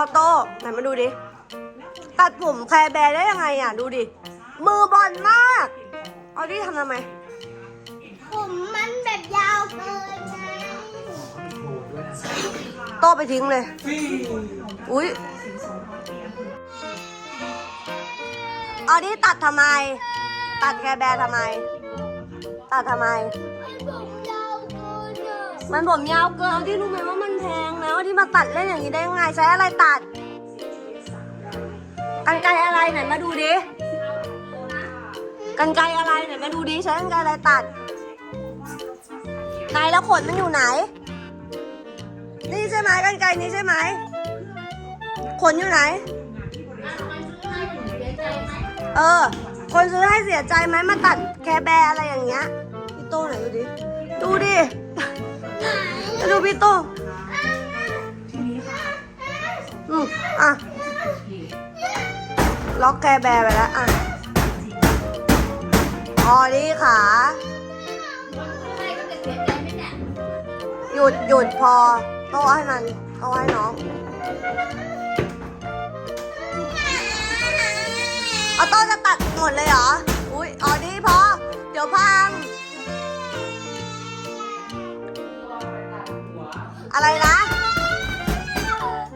อโต้ไหนมาดูดิ ตัดผมแคร์แบร์ได้ยังไงอะ ดูดิ มือบอลมากออดี้ทำทำไม ผมมันแบบยาวเกินไงโต้ไปทิ้งเลย อุ้ยออดี้ตัดทำไม ตัดแคร์แบร์ทำไม ตัดทำไมผมยาวเกินอะมันผมยาวเกินเอาที่รู้ไหมว่ามัน แพงนะเอาที่มาตัดเล่นอย่างนี้ได้ยังไงใช้อะไรตัดกันไกรอะไรไหนมาดูดิกันไกรอะไรไหนมาดูดิใช้กันไกรอะไรตัดไหนแล้วขนมันอยู่ไหน นี่ใช่ไหมกันไกรนี้ใช่ไหมขนอยู่ไหน เออ คนซื้อให้เสียใจไหมมาตัดแคร์แบอะไรอย่างเงี้ยพี่โต้ไหนดูดิ ดูดิจะดูพี่โต้ อะ ล็อกแกแบร์ไปแล้ว อะพอดีขา หยุดหยุดพอโต้ให้มันโต้ให้น้อง เอาโต้จะตัดหมดเลยเหรอ อุ้ยอ๋อดีพอ เดี๋ยวพัง อะไรนะ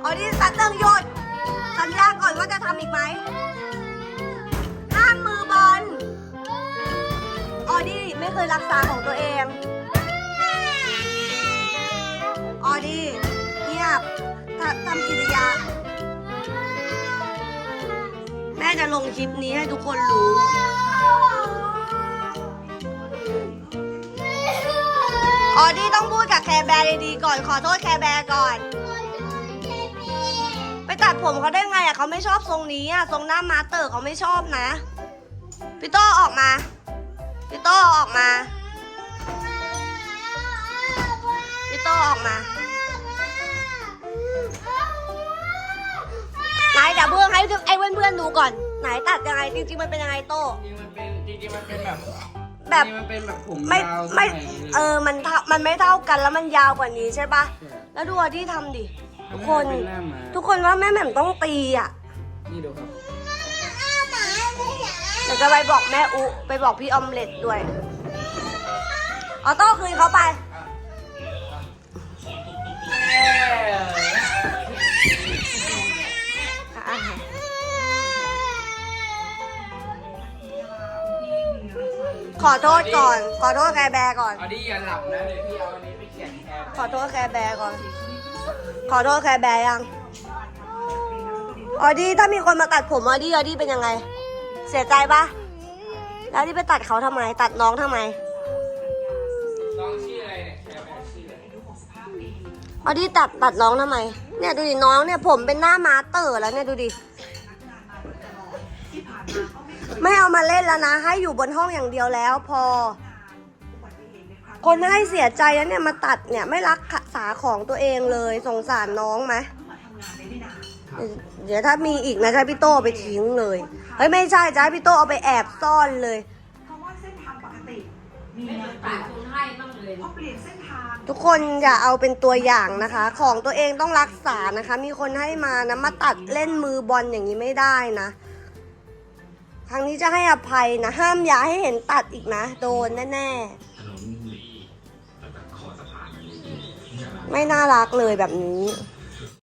อ๋อดีตัดเรื่องหยุด สัญญาก่อนว่าจะทำอีกไหมห้ามมือบอล ออดี้ไม่เคยรักษาของตัวเอง ออดี้เงียบทำกิริยา แม่จะลงคลิปนี้ให้ทุกคนรู้ออดี้ต้องพูดกับแคร์แบร์ดีๆก่อน ขอโทษแคร์แบร์ก่อน ตัดผมเขาได้ไงอะเขาไม่ชอบทรงนี้อะทรงหน้ามาเตอร์เขาไม่ชอบนะพี่โตออกมาพี่โตออกมาพี่โตออกมาไหนเดี๋ยวเพื่อนให้ไอ้เพื่อนๆดูก่อนไหนตัดยังไงจริงๆมันเป็นยังไงโต จริงๆมันเป็นจริงๆมันเป็นแบบ แบบจริงๆมันเป็นแบบผมไม่ยาวไม่สยนี้เออมันเท่ามันไม่เท่ากันแล้วมันยาวกว่านี้ใช่ปะแล้วดูอที่ทำดิ ทุกคนเป็นหน้าม้าทุกคนว่าแม่แหม่มต้องตีอะนี่ดูครับเดี๋ยวจะไปบอกแม่อุไปบอกพี่ออมเล็ตด้วยออโต้คืนเขาไป ขอโทษก่อน ขอโทษแคร์แบร์ก่อน เอาดิอย่าหลับนะเดี๋ยวพี่เอาอันนี้ไปเขียนแทนขอโทษแคร์แบร์ก่อน ขอโทษแคร์แบร์ยัง ออดี้ถ้ามีคนมาตัดผมออดี้ออดี้เป็นยังไง เสียใจปะแล้วที่ไปตัดเขาทำไม ตัดน้องทำไม น้องชื่ออะไรเนี่ยแคร์แบร์ชื่ออะไรออดี้ตัดตัดน้องทำไม เนี่ยดูดิน้องเนี่ยผมเป็นหน้ามาสเตอร์แล้วเนี่ยดูดิ ไม่เอามาเล่นแล้วนะ ให้อยู่บนห้องอย่างเดียวแล้วพอ คนให้เสียใจแล้วเนี่ยมาตัดเนี่ยไม่รักษาของตัวเองเลยสงสารน้องไหมเดี๋ยวถ้ามีอีกนะจะให้พี่โต้เอาไปทิ้งเลย เฮ้ยไม่ใช่จะให้พี่โต้เอาไปแอบซ่อนเลย เพราะว่าเส้นทางปกติมีไม่แนต้อวงเปตัลี่ดยนคนให้บ้างเลยพอเปลี่ยนเส้นทางทุกคนอย่าเอาเป็นตัวอย่างนะคะ ของตัวเองต้องรักษานะคะ มีคนให้มานะมาตัดเล่นมือบอลอย่างนี้ไม่ได้นะ ครั้งนี้จะให้อภัยนะ ห้ามอย่าให้เห็นตัดอีกนะ โดนแน่ๆ ไม่น่ารักเลยแบบนี้เ